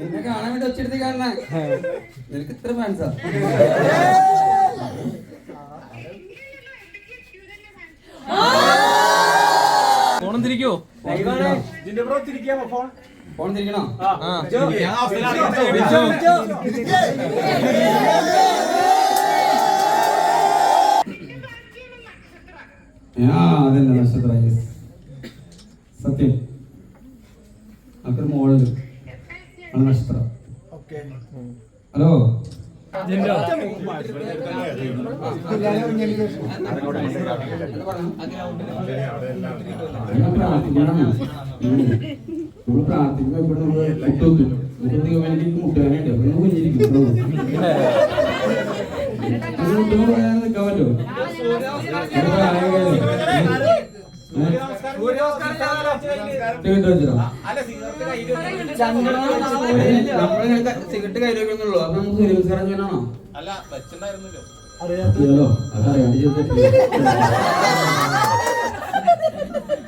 നിന്നെ കാണാൻ വേണ്ടി ഒച്ചെടുത്ത് കാണണേ. നിനക്ക് ഇത്ര ഫാൻസാ ഫോണും തിരിക്കോ ഫോൺ? തിരിക്കണോ? നക്ഷത്ര yes. സത്യം. അക്കൊരു മോളുണ്ട്. അത് നക്ഷത്രം ഹലോ? പ്രാർത്ഥിക്കണം നമ്മൾ പ്രാർത്ഥിക്കുമ്പോൾ ഇവിടെ നമ്മൾ മുട്ടുകുത്തും മുട്ടുകുത്തി വേണ്ടി മുട്ടുകാനുണ്ട് അപ്പൊ നമ്മൾ കുഞ്ഞിരിക്കും മുട്ടുമ്പോൾ പറയാൻ നിൽക്കാൻ പറ്റുമോ ഒരു പ്രായമല്ലേ? സിഗരറ്റ് കയ്യിൽ വെക്കുന്നുള്ളൂ അപ്പൊ നമുക്ക് സൂര്യ നമസ്കാരം ചെയ്യണോ അറിയാലോ അതറിയാണ്ട് ചെയ്തിട്ടില്ല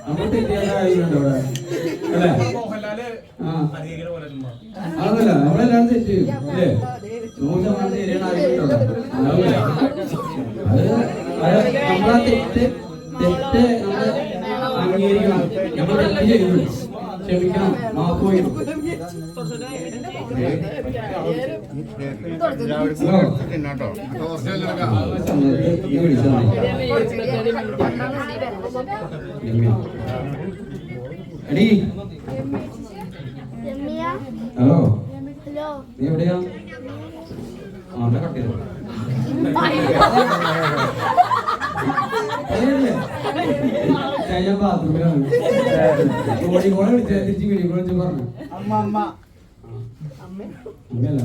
നമ്മൾ തെറ്റിയാൽ കഴിയുന്നുണ്ടോ ഇവിടെ അല്ലേ? ആ. അതൊന്നുമില്ല നമ്മളെല്ലാം തെറ്റ് ചെയ്യും അല്ലേ? നൂറ് ശതമാനം ശരിയാണ് ഉണ്ടാവില്ല അത് നമ്മളാ തെറ്റ് തെറ്റ് നമ്മൾ അംഗീകരിക്കണം. നമ്മൾ തെറ്റ് ചെയ്തു ക്ഷമിക്കണം രമ്യ ഹലോ. നീ എവിടെയാ? ആ എന്നാ ഞാൻ ബാത്റൂമിലാണ് ഓടി കോളെ വിളിച്ച തിരിച്ച് കോൾ വിളിച്ച് പറഞ്ഞു. അമ്മയല്ല. ഇതല്ല.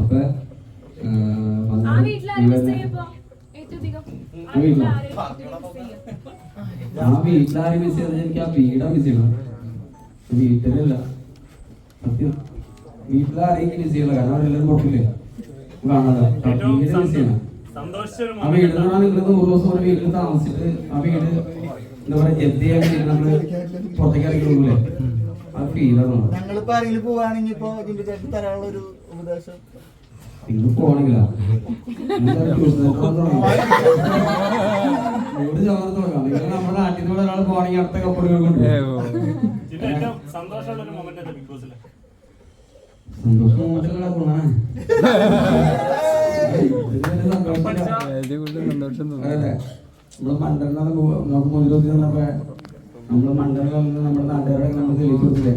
അപ്പൊ ആ, വീട്ടിലാരും മിസ് ചെയ്തത് എനിക്ക് ആ വീടാ മിസ് ചെയ്യണം. വീട്ടിലല്ല. സത്യം. വീട്ടിലാരെയും മിസ് ചെയ്യണം കാരണം അവരെല്ലാരും പൊട്ടില്ലേ? കാണാതെ. വീട് മിസ് ചെയ്യണം. ആ വീട് എന്ന് ഒരു ദിവസം ഒരു വീട്ടിൽ താമസിച്ചിട്ട് ആ വീട് എന്താ പറയാ ജപ്തി ചെയ്യാൻ വേണ്ടി നമ്മൾ പുറത്തേക്ക് ഇറങ്ങി കൊടുക്കൂലേ ആ ഫീലാണ് ഞങ്ങളിപ്പോ ആരെങ്കിലും പോവാണെങ്കിൽ ഇപ്പൊ ജിമ്പി ചേട്ടൻ തരാനുള്ള ഒരു ഉപദേശം. നിങ്ങൾ പോണെങ്കിലാ നൂറ് ശതമാനം തുടങ്ങാം. നിങ്ങൾ നമ്മുടെ നാട്ടിൽ നിന്ന് ഒരാൾ പോണെങ്കിൽ അടുത്ത കപ്പലുകൾ കൊണ്ടുപോകും സന്തോഷമുള്ള ഒരു മൊമെന്റ് ബിഗ് ബോസിൽ സന്തോഷം അതെ നമ്മൾ മണ്ഡലം നമുക്ക് മുന്നിലോട്ട് നിന്നപ്പോ നമ്മൾ മണ്ഡലം നമ്മുടെ നാട്ടുകാരെ നമ്മൾ തെളിയിച്ചു കൊടുത്തില്ലേ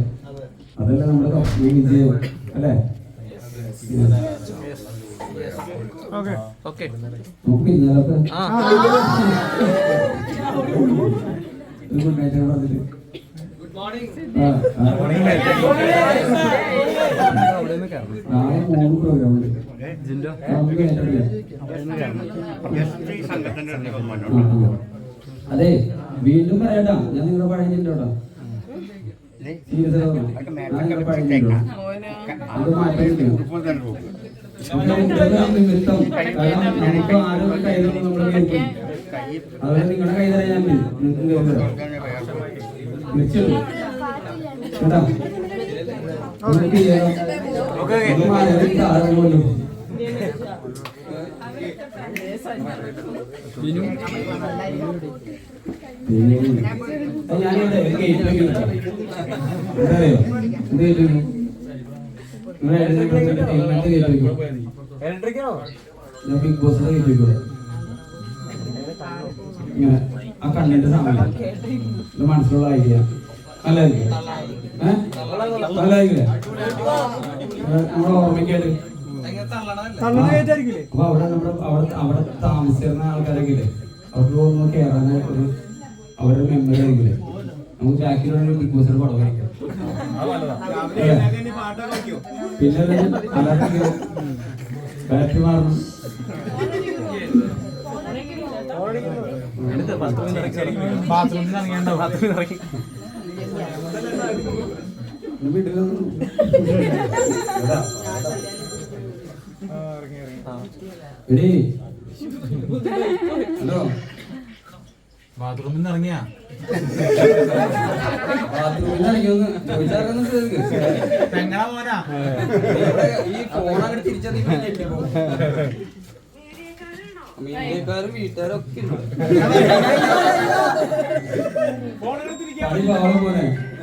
അതല്ലേ നമ്മുടെ കപ്പ് വിജയം അല്ലേ? ഓക്കെ. നമുക്ക് പിന്നാലൊക്കെ ആ. ഗുഡ് നൈറ്റ് പറഞ്ഞിട്ട്. അവിടെ നിന്ന് അതെ വീണ്ടും പറയണ്ട. ഞാൻ നിങ്ങളെ ഞാൻ നിങ്ങളുടെ പഴയ ചിന്തോ അത് മാറ്റിയില്ല നിമിത്തം കാരണം നമുക്ക് ആരും കയ്യിലൊന്നും നമ്മൾ കേൾക്കും നിങ്ങളുടെ കൈ തരാൻ ഞാൻ. നിങ്ങൾക്ക് കേട്ടാ? കൊണ്ടു ബിനു ഞാനിവിടെ ഗേറ്റ് വെക്കുന്നുണ്ട് എന്തറിയോ എന്ത് ഗേറ്റ് വെക്കും നിങ്ങളെ എന്ത് ഗേറ്റ് വെക്കും ഞാൻ ബിഗ് ബോസിന്റെ ഗേറ്റ് വെക്കും ഇങ്ങനെ. ആ കണ്ണിന്റെ സമയം ഇത് മനസ്സിലുള്ള ഐഡിയ നല്ലതായിരിക്കും ഏഹ് നല്ലതായിരിക്കില്ലേ നമ്മളെ ഓർമ്മയ്ക്കായിട്ട് അപ്പൊ അവിടെ നമ്മുടെ അവിടെ അവിടെ താമസിച്ചിരുന്ന ആൾക്കാരൊക്കെ അവർക്ക് ഒന്ന് കേറാനായിട്ട് ഒരു അവരുടെ മെമ്മറി ആയിരിക്കില്ലേ? നമുക്ക് ബാക്കിലുള്ള ബിഗ് ബോസിന്റെ പടം വരയ്ക്കാം. അല്ലേ? പിന്നെ ബാറ്ററി മാറണം ബാത്റൂമിൽ നിന്ന് ഇറങ്ങിയാണ്ടോ ബാത്റൂമിൽ ഇറങ്ങി. വീട്ടിലൊന്നും എടാ. ഹലോ. ബാത്റൂമിൽ നിന്ന് ഇറങ്ങിയാ? ബാത്റൂമിൽ ഇറങ്ങിയൊന്ന് ഈ ഫോൺ അങ്ങോട്ട് തിരിച്ചറിയിപ്പോ മീഡിയക്കാരും വീട്ടുകാരും ഒക്കെ ഉണ്ട്.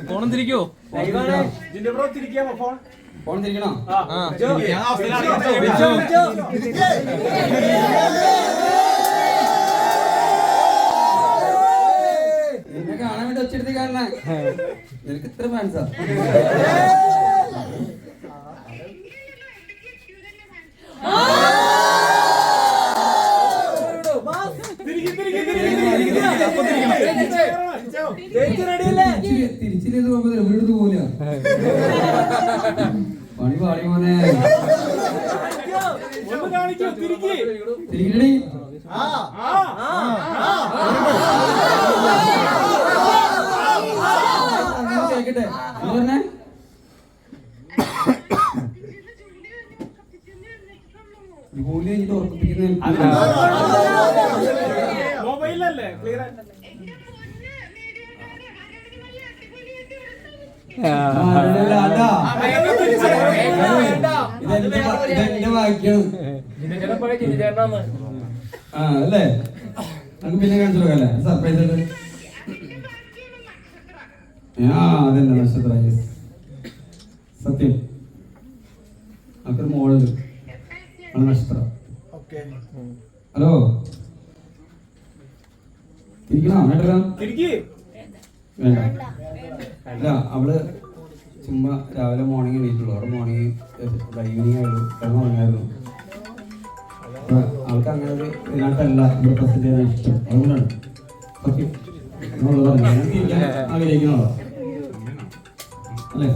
ഫോണും തിരിക്കോ? ഫോൺ. ഫോൺ തിരിക്കണോ? ആ ഞാൻ അവസ്ഥയിലാണ് നിന്നെ കാണാൻ വേണ്ടി ഒച്ചെടുത്ത് കാണണേ നിനക്ക് ഇത്ര ഫാൻസാ തിരിച്ചില്ലെന്ന് കുഴപ്പമില്ല വീട് പോല പണി പാടി മോനെ. തിരിക്കണേ കേക്കട്ടെ. പറഞ്ഞേ? ജോലി കഴിഞ്ഞിട്ട് ഉറപ്പിക്കുന്ന. മൊബൈലല്ലേ ക്ലിയർ ഇതെന്റെ അല്ലേ? നമുക്ക് പിന്നെ കാണിച്ചു നോക്കല്ലേ? സർപ്രൈസ് ആയിട്ട്. ആ അതന്നെ നക്ഷത്ര സത്യം. നമുക്കൊരു മോളുണ്ട്. അത് നക്ഷത്ര. ഓക്കെ. ഹലോ? തിരിക്കണോ? വേണ്ടല്ലോ വേണ്ട. അല്ല അവൾ ചുമ്മാ രാവിലെ മോർണിംഗ് എണീറ്റുള്ളൂ അവിടെ മോർണിംഗ് ഈവനിങ് ആയുള്ളൂ കിടന്നു തുടങ്ങിയായിരുന്നു അപ്പൊ അവൾക്ക് അങ്ങനെ ഒരു ഇതിനകത്തല്ല ഇവിടെ പ്രസന്റ് ചെയ്യാൻ ഇഷ്ടം. അതുകൊണ്ടാണ്. സത്യം ആഗ്രഹിക്കുന്നതാ അല്ലേ.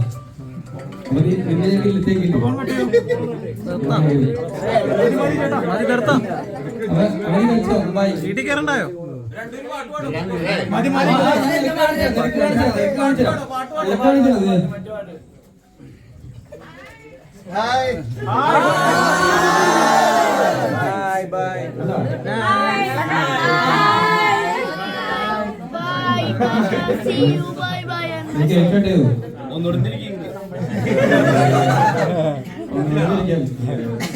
വീട്ടിൽ കയറണ്ടായോ? മതി മതി ഹായ്. And കേക്കട്ടെ ഒന്നുകൂടെ തിരിക്കും